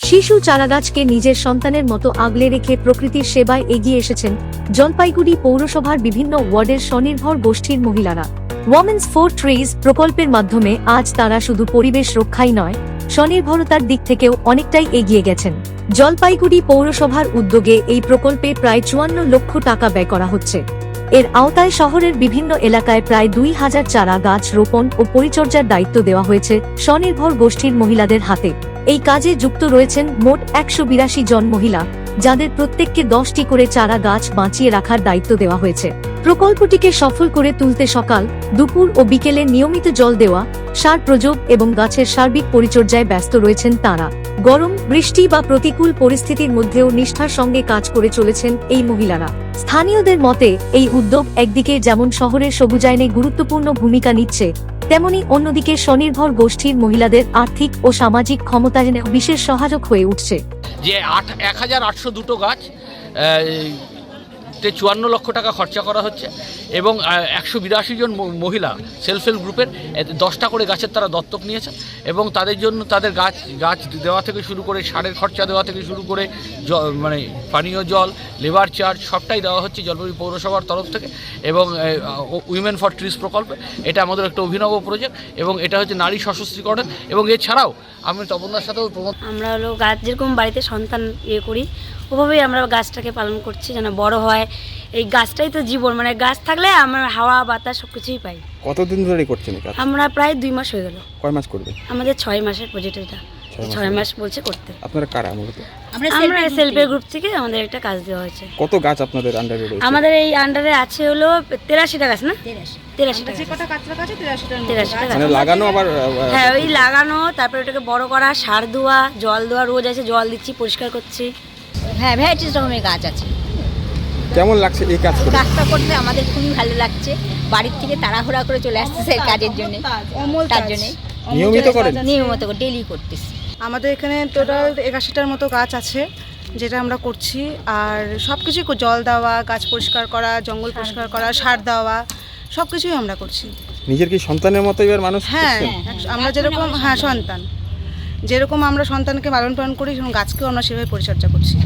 শিশু চারাগাছকে নিজের সন্তানের মতো আগলে রেখে প্রকৃতির সেবায় এগিয়ে এসেছেন জলপাইগুড়ি পৌরসভার বিভিন্ন ওয়ার্ডের স্বনির্ভর গোষ্ঠীর মহিলারা। ওয়ামেন্স ফোর ট্রিজ প্রকল্পের মাধ্যমে আজ তারা শুধু পরিবেশ রক্ষাই নয়, স্বনির্ভরতার দিক থেকেও অনেকটাই এগিয়ে গেছেন। জলপাইগুড়ি পৌরসভার উদ্যোগে এই প্রকল্পে প্রায় চুয়ান্ন লক্ষ টাকা ব্যয় করা হচ্ছে। এর আওতায় শহরের বিভিন্ন এলাকায় প্রায় দুই হাজার চারা গাছ রোপণ ও পরিচর্যার দায়িত্ব দেওয়া হয়েছে স্বনির্ভর গোষ্ঠীর মহিলাদের হাতে। এই কাজে যুক্ত রয়েছেন মোট একশো বিরাশি জন মহিলা, যাদের প্রত্যেককে দশটি করে চারা গাছ বাঁচিয়ে রাখার দায়িত্ব দেওয়া হয়েছে। প্রকল্পটিকে সফল করে তুলতে সকাল, দুপুর ও বিকেলে নিয়মিত জল দেওয়া, সার প্রযোগ এবং গাছের সার্বিক পরিচর্যায় ব্যস্ত রয়েছেন তারা। গরম, বৃষ্টি বা প্রতিকূল পরিস্থিতির মধ্যেও নিষ্ঠার সঙ্গে কাজ করে চলেছেন এই মহিলারা। স্থানীয়দের মতে, এই উদ্যোগ একদিকে যেমন শহরের সবুজায়নে গুরুত্বপূর্ণ ভূমিকা নিচ্ছে তেমনি অন্যদিকে স্বনির্ভর গোষ্ঠীর মহিলাদের আর্থিক ও সামাজিক ক্ষমতায়নে বিশেষ সহায়ক হয়ে উঠছে। যে আট এক হাজার আটশো দুটো গাছ তে চুয়ান্ন লক্ষ টাকা খরচা করা হচ্ছে এবং একশো বিরাশি জন মহিলা সেলফ হেল্প গ্রুপের দশটা করে গাছের তারা দত্তক নিয়েছে এবং তাদের জন্য তাদের গাছ গাছ দেওয়া থেকে শুরু করে, সারের খরচা দেওয়া থেকে শুরু করে মানে পানীয় জল, লেবার চার্জ সবটাই দেওয়া হচ্ছে জলপাইগুড়ি পৌরসভার তরফ থেকে এবং উইমেন ফর ট্রিজ প্রকল্পে। এটা আমাদের একটা অভিনব প্রজেক্ট এবং এটা হচ্ছে নারী সশস্ত্রীকরণ এবং এছাড়াও আমি তপনদার সাথেও আমরা হলো গাছ যেরকম বাড়িতে সন্তান ইয়ে করি, ওভাবেই আমরা গাছটাকে পালন করছি যেন বড় হয় এই গাছটাই তো জীবন মানে গাছ থাকলে আমার হাওয়া বাতাস সব কিছুই পাই। কতদিন ধরে করছেন এই কাজ? আমরা প্রায় দুই মাস হয়ে গেল। কয় মাস করবে? আমাদের ছয় মাসের প্রজেক্ট এটা। ছয় মাস বলছে করতে। আপনারা কারা মূলত? আমরা সেলফ গ্রুপ থেকে। আমাদের একটা কাজ দেওয়া হয়েছে। কত গাছ আপনাদের আন্ডারে রয়েছে? আমাদের এই আন্ডারে আছে হলো তেরাশিটা গাছ না? মানে লাগানো আবার হ্যাঁ ওই লাগানো তারপরে ওটাকে বড় করা সার দেওয়া জল দেওয়া রোজ আছে জল দিচ্ছি পরিষ্কার করছি। হ্যাঁ ভ্যারাইটিস রকমের গাছ আছে। কেমন লাগছে এই কাজ করে? কাজটা করতে আমাদের খুবই ভালো লাগছে। বাড়ির থেকে তাড়াহুড়া করে চলে আসতেছে কাজের জন্য। তার জন্য। নিয়মিত করেন? নিয়মিত করে ডেলি করতেছি। আমাদের এখানে টোটাল একাশিটার মতো গাছ আছে যেটা আমরা করছি। আর সব কিছুই জল দেওয়া গাছ পরিষ্কার করা জঙ্গল পরিষ্কার করা সার দেওয়া সব কিছুই আমরা করছি। নিজের কি সন্তানের মতো এবার মানুষ হ্যাঁ করছেন? আমরা যেরকম হ্যাঁ সন্তান। যেরকম আমরা সন্তানকে লালন পালন করি সেরকম গাছকেও আমরা সেভাবে পরিচর্যা করছি।